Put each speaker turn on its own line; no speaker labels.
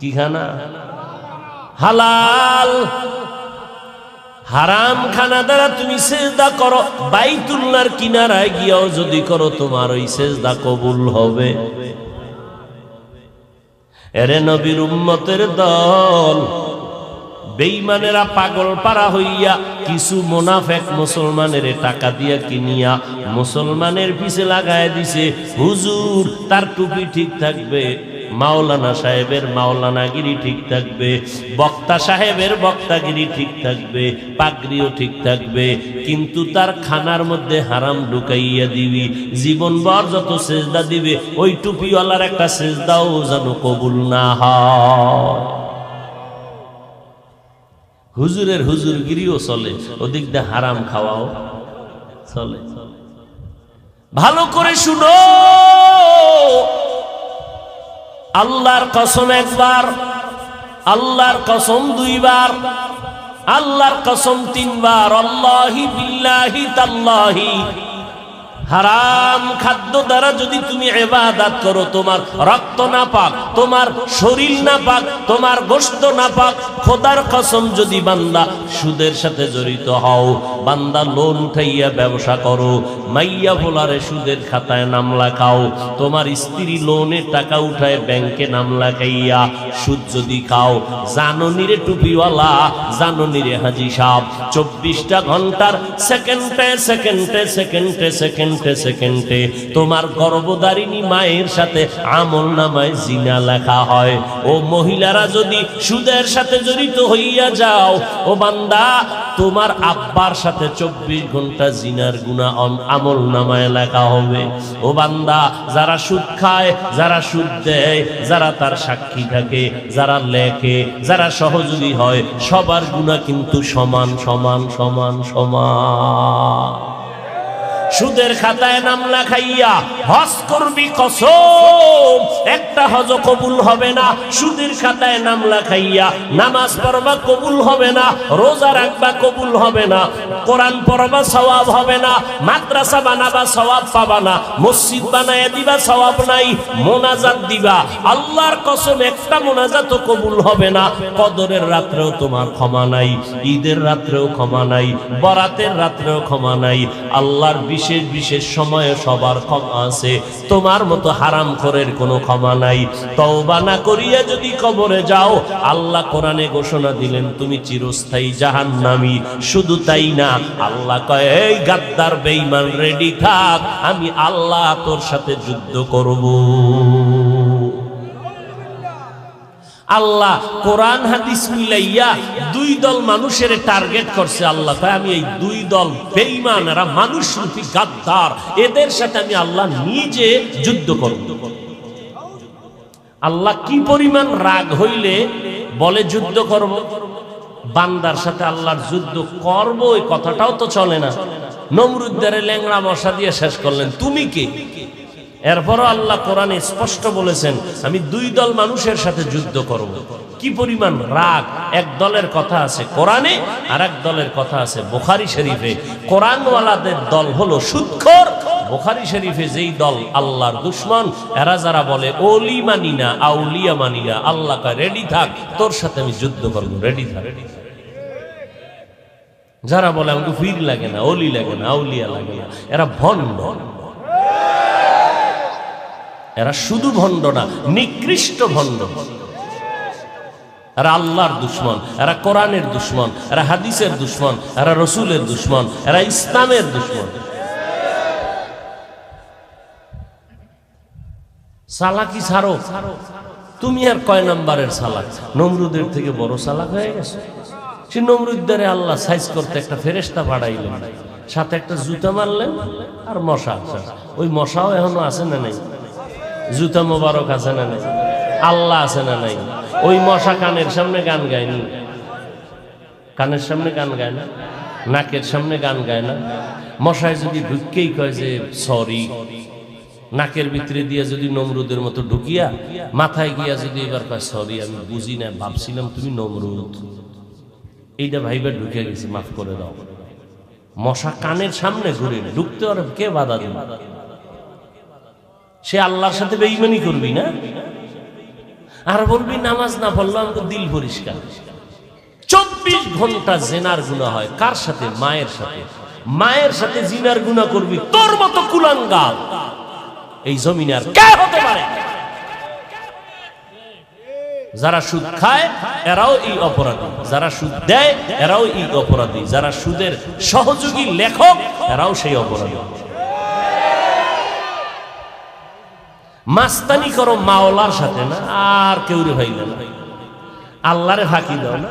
কি খানা হালাল। হারাম খানা দ্বারা তুমি সেজদা করো। বাইতুল্লার কিনারায় গিয়াও যদি করো, তোমার ওই সেজদা কবুল হবে। এরে নবীর উম্মতের দল বেইমানেরা পাগল পারা হইয়া কিছু মোনাফেক মুসলমানের টাকা দিয়া কিনিয়া মুসলমানের পিছে লাগায় দিছে। হুজুর, তার টুপি ঠিক থাকবে। মাওলানা সাহেবের মাওলানাগিরি ঠিক থাকবে, বক্তা সাহেবের বক্তাগিরি ঠিক থাকবে, পাগড়িও ঠিক থাকবে, কিন্তু তার খানার মধ্যে হারাম ঢুকাইয়া দিবি, জীবনভর যত সেজদা দিবে, ওই টুপিওয়ালার একটা সেজদাও যেন কবুল না হয়। হুজুরের হুজুরগিরিও চলে, ওদিক দিয়ে হারাম খাওয়াও চলে। ভালো করে শুনো! আল্লাহর কসম একবার আল্লাহর কসম দুইবার আল্লাহর কসম তিনবার আল্লাহি বিল্লাহি তাল্লাহি। হারাম খাদ্য দ্বারা যদি তুমি এবাদাত করো, তোমার রক্ত না পাক তোমার শরীর না পাক তোমার গোস্ত না পাক খোদার কসম যদি বান্দা সুদের সাথে জড়িত হও, বান্দা লোন উঠাইয়া ব্যবসা করো, মাইয়া ভোলারে সুদের খাতায় নাম লেখাও, তোমার স্ত্রী লোনের টাকা উঠায় ব্যাংকে নাম লাগাইয়া সুদ যদি খাও, জাননিরে টুপিওয়ালা, জাননিরে হাজি সাহ চব্বিশটা ঘণ্টার সেকেন্ডে সেকেন্ডে সেকেন্ডে সেকেন্ডে সেকেন্ডে তোমার গর্ভধারিণী মায়ের সাথে আমল নামায় জিনা লেখা হয়। ও মহিলারা যদি সুদের সাথে জড়িত হইয়া যাও, ও বান্দা, তোমার আব্বার সাথে চব্বিশ ঘণ্টা জিনার গুণা আমল নামায় লেখা হবে। ও বান্দা, যারা সুদ খায়, যারা সুদ দেয়, যারা তার সাক্ষী থাকে, যারা লেখে, যারা সহযোগী হয়, সবার গুণা কিন্তু সমান সমান সমান সমান। সুদের খাতায় নাম লেখাইয়া, হজ করবি কসম। একটা হজ কবুল হবে না, সুদের খাতায় নাম লেখাইয়া, নামাজ পড়বা কবুল হবে না, রোজা রাখবা কবুল হবে না, কোরআন পড়বা সওয়াব হবে না, মাদ্রাসা বানাবা সওয়াব পাবা না, মসজিদ বানায় দিবা সওয়াব নাই, মোনাজাত দিবা। আল্লাহর কসম, একটা মোনাজাত কবুল হবে না, কদরের রাত্রেও তোমার ক্ষমা নাই, ঈদের রাত্রেও ক্ষমা নাই, বরাতের রাত্রেও ক্ষমা নাই, আল্লাহর বিশেষ বিশেষ সময়ে সবার ক্ষমা আছে। তোমার মতো হারাম করের কোনো ক্ষমা নাই। তওবা না করিয়া যদি কবরে যাও, আল্লাহ কোরআনে ঘোষণা দিলেন, তুমি চিরস্থায়ী জাহান্নামী। শুধু তাই না, আল্লাহ কয়, এই গাদ্দার বেঈমান রেডি থাক, আমি আল্লাহ তোর সাথে যুদ্ধ করব। আল্লাহ কোরআন হাদিস মিলাইয়া দুই দল মানুষের টার্গেট করছে আল্লাহ, তাই আমি এই দুই দল বেঈমান এরা মানুষ রূপী গাদ্দার, এদের সাথে আমি আল্লাহ নিজে যুদ্ধ করব। আল্লাহ কি পরিমাণ রাগ হইলে বলে যুদ্ধ করব? বান্দার সাথে আল্লাহর যুদ্ধ করব, এই কথাটাও তো চলে না। নমরুদ্দারে ল্যাংড়া মশা দিয়ে শেষ করলেন, তুমি কে? এরপরও আল্লাহ কোরআনে স্পষ্ট বলেছেন, আমি দুই দল মানুষের সাথে যুদ্ধ করব। কি পরিমাণ রাগ? এক দলের কথা আছে কোরআনে, আর এক দলের কথা আছে বোখারি শরীফে। কোরআনওয়ালাদের দল হলো সুৎখর। বোখারি শরীফে যেই দল আল্লাহর দুশ্মন, এরা যারা বলে, ওলি মানি না, আউলিয়া মানি না, আল্লাহ রেডি থাক, তোর সাথে আমি যুদ্ধ করব রেডি থাক। যারা বলে, আমাকে ফির লাগে না অলি লাগে না, আউলিয়া লাগে না, এরা ভণ্ড। এরা শুধু ভণ্ড না, নিকৃষ্ট ভণ্ড। এরা আল্লাহর দুশ্মন, এরা কোরআনের দুশ্মন, এরা হাদিসের দুশ্মন, এরা রসুলের দুশ্মন, এরা ইসলামের দুশ্মন। সালাকি ছাড়ো। তুমি আর কয় নাম্বারের সালাক? নমরুদের থেকে বড় সালাক হয়ে গেছে। সে নমরুদ্দারে আল্লাহ সাইজ করতে একটা ফেরেস্তা পাঠাইলেন। সাথে একটা জুতা মারলেন আর মশা ওই মশাও এখনও আছে না নেই? জুতা মোবারক আছে না নাই? আল্লাহ আছে না নাই? ওই মশা কানের সামনে গান গায়নি কানের সামনে গান গায় না? নাকের সামনে গান গায় না? মশায় যদি ঢুককেই কয় যে, সরি। নাকের ভিতরে দিয়ে যদি নমরুদের মতো ঢুকিয়া, মাথায় গিয়া যদি এবার কয়, সরি, আমি বুঝি না, ভাবছিলাম তুমি নমরুদ। এইটা ভাইবার ঢুকে গেছে, মাফ করে দাও। মশা কানের সামনে ঘুরে, ঢুকতে আর কে বাধা দেবে? সে আল্লাহর সাথে বেইমানি করবি না? আর বলবি, নামাজ না পড়ল আমাকে দিল পরিষ্কার। চব্বিশ ঘণ্টা জেনার গুণা হয়। কার সাথে? মায়ের সাথে। মায়ের সাথে জিনার গুণা করবি। তোর মতো কুলাঙ্গাল। এই জমিনে আর কে হতে পারে? যারা সুদ খায়, এরাও এই অপরাধী। যারা সুদ দেয়, এরাও এই অপরাধী। যারা সুদের সহযোগী লেখক, এরাও সেই অপরাধী। মাস্তানি করো মাওলার সাথে না আর কেউ রে ভাই না। আল্লাহরে ফাঁকি দাও না।